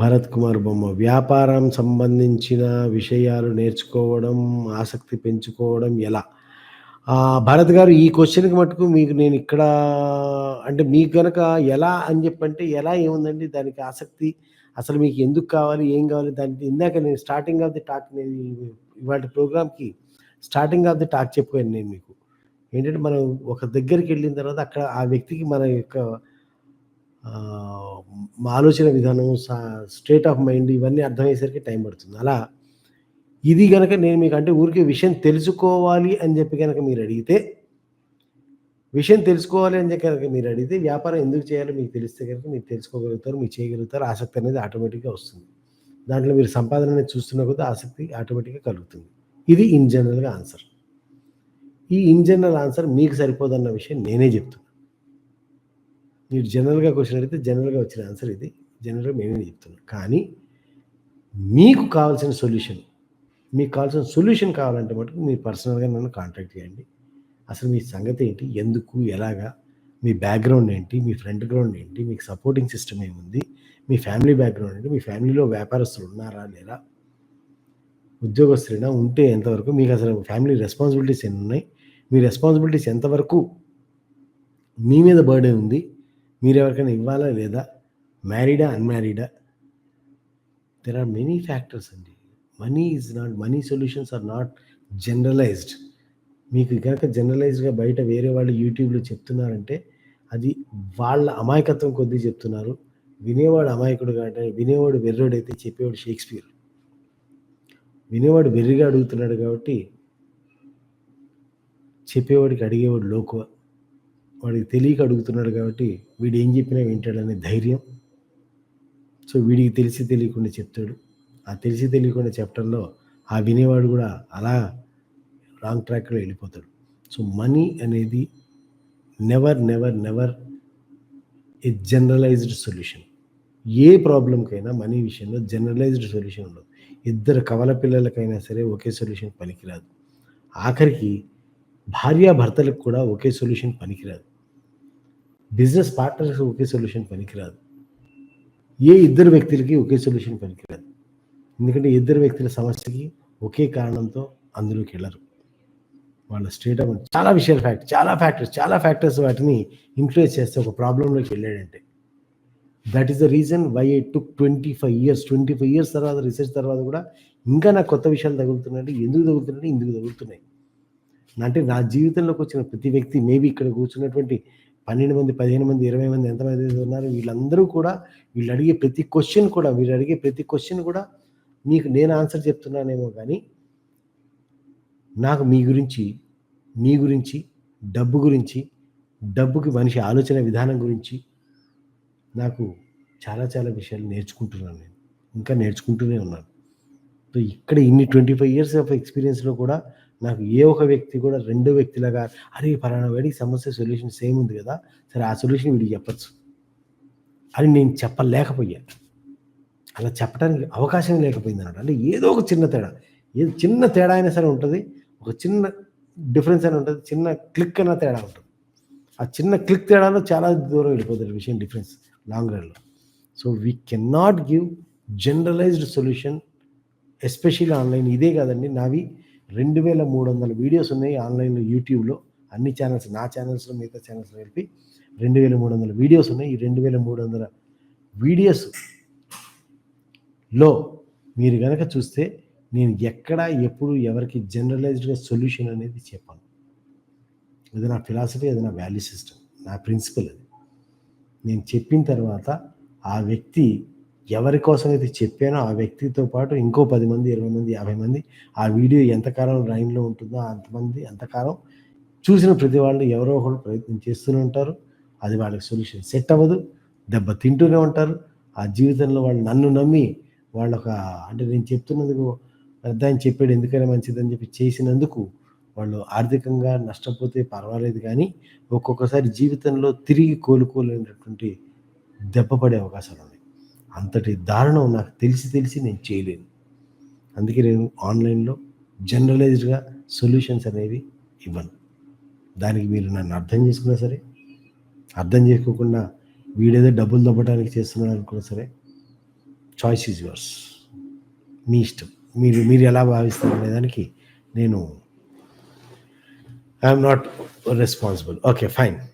భరత్ కుమార్ బొమ్మ. వ్యాపారం సంబంధించిన విషయాలు నేర్చుకోవడం ఆసక్తి పెంచుకోవడం ఎలా? భరత్ గారు ఈ క్వశ్చన్కి మటుకు మీకు నేను ఇక్కడ అంటే మీకు కనుక ఎలా అని చెప్పంటే ఎలా ఏముందండి? దానికి ఆసక్తి అసలు మీకు ఎందుకు కావాలి? ఏం కావాలి? దానికి ఇందాక నేను స్టార్టింగ్ ఆఫ్ ది టాక్ నేను ఇవాటి ప్రోగ్రామ్కి స్టార్టింగ్ ఆఫ్ ది టాక్ చెప్పాను నేను మీకు. ఏంటంటే మనం ఒక దగ్గరికి వెళ్ళిన తర్వాత అక్కడ ఆ వ్యక్తికి మన యొక్క మా ఆలోచన విధానం స్టేట్ ఆఫ్ మైండ్ ఇవన్నీ అర్థమయ్యేసరికి టైం పడుతుంది. అలా ఇది కనుక నేను మీకు అంటే ఊరికే విషయం తెలుసుకోవాలి అని చెప్పి కనుక మీరు అడిగితే విషయం తెలుసుకోవాలి అని చెప్పి కనుక మీరు అడిగితే వ్యాపారం ఎందుకు చేయాలో మీకు తెలిస్తే కనుక మీరు తెలుసుకోగలుగుతారు మీరు చేయగలుగుతారు ఆసక్తి అనేది ఆటోమేటిక్గా వస్తుంది. దాంట్లో మీరు సంపాదన అనేది చూస్తున్న కొద్దీ ఆసక్తి ఆటోమేటిక్గా కలుగుతుంది. ఇది ఇన్ జనరల్గా ఆన్సర్ ఈ ఇన్ జనరల్ ఆన్సర్ మీకు సరిపోదన్న విషయం నేనే చెప్తున్నాను మీరు జనరల్గా క్వశ్చన్ అడిగితే జనరల్గా వచ్చిన ఆన్సర్ ఇది. జనరల్గా మేమే చెప్తున్నాం. కానీ మీకు కావాల్సిన సొల్యూషన్ మీకు కావాల్సిన సొల్యూషన్ కావాలంటే మటుకు మీరు పర్సనల్గా నన్ను కాంటాక్ట్ చేయండి. అసలు మీ సంగతి ఏంటి? ఎందుకు? ఎలాగా? మీ బ్యాక్గ్రౌండ్ ఏంటి? మీ ఫ్రంట్ గ్రౌండ్ ఏంటి? మీకు సపోర్టింగ్ సిస్టమ్ ఏముంది? మీ ఫ్యామిలీ బ్యాక్గ్రౌండ్ ఏంటి? మీ ఫ్యామిలీలో వ్యాపారస్తులు ఉన్నారా? లేరా? ఉద్యోగస్తులైనా? ఉంటే ఎంతవరకు? మీకు అసలు ఫ్యామిలీ రెస్పాన్సిబిలిటీస్ ఎన్ని ఉన్నాయి? మీ రెస్పాన్సిబిలిటీస్ ఎంతవరకు? మీ మీద బర్డే ఉంది? మీరు ఎవరికైనా ఇవ్వాలా లేదా? మ్యారీడా అన్మ్యారీడా? దెర్ ఆర్ మెనీ ఫ్యాక్టర్స్ అండి. Money is not money solutions are not generalized మీకు కనుక జనరలైజ్డ్గా బయట వేరే వాళ్ళు యూట్యూబ్లో చెప్తున్నారంటే అది వాళ్ళ అమాయకత్వం కొద్దీ చెప్తున్నారు. వినేవాడు అమాయకుడు కాబట్టి వినేవాడు వెర్రోడైతే చెప్పేవాడు షేక్స్పియర్. వినేవాడు వెర్రిగా అడుగుతున్నాడు కాబట్టి చెప్పేవాడికి అడిగేవాడు లోకువ. వాడికి తెలియక అడుగుతున్నాడు కాబట్టి వీడు ఏం చెప్పినా వింటాడనే ధైర్యం. సో వీడికి తెలిసి తెలియకుండా చెప్తాడు. ఆ తెలిసి తెలియకుండా చెప్పడంలో ఆ వినేవాడు కూడా అలా రాంగ్ ట్రాక్లో వెళ్ళిపోతాడు. సో మనీ అనేది never never never a generalized solution. ఏ ప్రాబ్లంకైనా మనీ విషయంలో జనరలైజ్డ్ సొల్యూషన్ ఉండదు. ఇద్దరు కవల పిల్లలకైనా సరే ఒకే సొల్యూషన్ పనికిరాదు. ఆఖరికి భార్యాభర్తలకు కూడా ఒకే సొల్యూషన్ పనికిరాదు. బిజినెస్ పార్ట్నర్స్ ఒకే సొల్యూషన్ పనికిరాదు. ఏ ఇద్దరు వ్యక్తులకి ఒకే సొల్యూషన్ పనికిరాదు. ఎందుకంటే ఇద్దరు వ్యక్తుల సమస్యకి ఒకే కారణంతో అందులోకి వెళ్ళరు. వాళ్ళ స్టేట్ ఆఫ్ చాలా విషయాలు ఫ్యాక్ట్ చాలా ఫ్యాక్టర్స్ చాలా ఫ్యాక్టర్స్ వాటిని ఇన్ఫ్లుయెన్స్ చేస్తే ఒక ప్రాబ్లంలోకి వెళ్ళాడంటే. That is the reason why I took twenty five years twenty five years తర్వాత రీసెర్చ్ తర్వాత కూడా ఇంకా నాకు కొత్త విషయాలు తగులుతున్నాయంటే ఎందుకు తగులుతున్నాయి ఇందుకు తగులుతున్నాయి. అంటే నా జీవితంలోకి వచ్చిన ప్రతి వ్యక్తి మేబీ ఇక్కడ కూర్చున్నటువంటి పన్నెండు మంది పదిహేను మంది ఇరవై మంది ఎంతమంది ఉన్నారు వీళ్ళందరూ కూడా వీళ్ళు అడిగే ప్రతి క్వశ్చన్ కూడా వీళ్ళు అడిగే ప్రతి క్వశ్చన్ కూడా మీకు నేను ఆన్సర్ చెప్తున్నానేమో కానీ నాకు మీ గురించి మీ గురించి డబ్బు గురించి డబ్బుకి మనిషి ఆలోచన విధానం గురించి నాకు చాలా చాలా విషయాలు నేర్చుకుంటున్నాను నేను. ఇంకా నేర్చుకుంటూనే ఉన్నాను. సో ఇక్కడ ఇన్ని ట్వంటీ ఫైవ్ ఇయర్స్ ఆఫ్ ఎక్స్పీరియన్స్లో కూడా నాకు ఏ ఒక వ్యక్తి కూడా రెండో వ్యక్తిలాగా అరే ఫలానా వాడికి సమస్య సొల్యూషన్ సేమ్ ఉంది కదా సరే ఆ సొల్యూషన్ వీడికి చెప్పచ్చు. అని నేను చెప్పలేకపోయా. అలా చెప్పడానికి అవకాశం లేకపోయింది అన్నమాట అంటే ఏదో ఒక చిన్న తేడా. ఏదో చిన్న తేడా అయినా సరే ఉంటుంది. ఒక చిన్న డిఫరెన్స్ అయినా ఉంటుంది. చిన్న క్లిక్ అయినా తేడా ఉంటుంది. ఆ చిన్న క్లిక్ తేడాలో చాలా దూరం వెళ్ళిపోతుంది విషయం డిఫరెన్స్ లాంగ్ రన్లో so we can not give generalized solution especially online ఇదే కాదండి నావి రెండు వేల మూడు వందల వీడియోస్ ఉన్నాయి ఆన్లైన్లో యూట్యూబ్లో. అన్ని ఛానల్స్ నా ఛానల్స్లో మిగతా ఛానల్స్లో కలిపి రెండు వేల మూడు వందల వీడియోస్ ఉన్నాయి. ఈ రెండు వేల మూడు వందల వీడియోస్లో మీరు కనుక చూస్తే నేను ఎక్కడ ఎప్పుడు ఎవరికి జనరలైజ్డ్గా సొల్యూషన్ అనేది చెప్పాను. ఇది నా ఫిలాసఫీ అది నా వాల్యూ సిస్టమ్ నా ప్రిన్సిపల్ అది. నేను చెప్పిన తర్వాత ఆ వ్యక్తి ఎవరి కోసం అయితే చెప్పానో ఆ వ్యక్తితో పాటు ఇంకో పది మంది ఇరవై మంది యాభై మంది ఆ వీడియో ఎంతకాలం లైన్లో ఉంటుందో అంతమంది అంతకాలం చూసిన ప్రతి వాళ్ళు ఎవరో ఒకరు ప్రయత్నం చేస్తూనే ఉంటారు. అది వాళ్ళకి సొల్యూషన్ సెట్ అవ్వదు. దెబ్బ తింటూనే ఉంటారు. ఆ జీవితంలో వాళ్ళు నన్ను నమ్మి వాళ్ళు ఒక అంటే నేను చెప్తున్నందుకు దాన్ని చెప్పాడు ఎందుకైనా మంచిదని చెప్పి చేసినందుకు వాళ్ళు ఆర్థికంగా నష్టపోతే పర్వాలేదు కానీ ఒక్కొక్కసారి జీవితంలో తిరిగి కోలుకోలేనటువంటి దెబ్బ పడే అవకాశాలు ఉన్నాయి. అంతటి దారుణం నాకు తెలిసి తెలిసి నేను చేయలేను. అందుకే నేను ఆన్లైన్లో జనరలైజ్డ్గా సొల్యూషన్స్ అనేవి ఇవ్వను. దానికి మీరు నన్ను అర్థం చేసుకున్నా సరే అర్థం చేసుకోకుండా వీడేదో డబ్బులు దొబ్బడానికి చేస్తున్నాడు అనుకున్నా సరే చాయిస్ ఈజ్ యువర్స్ మీ ఇష్టం. మీరు మీరు ఎలా భావిస్తారు అనే దానికి నేను I'm not responsible okay fine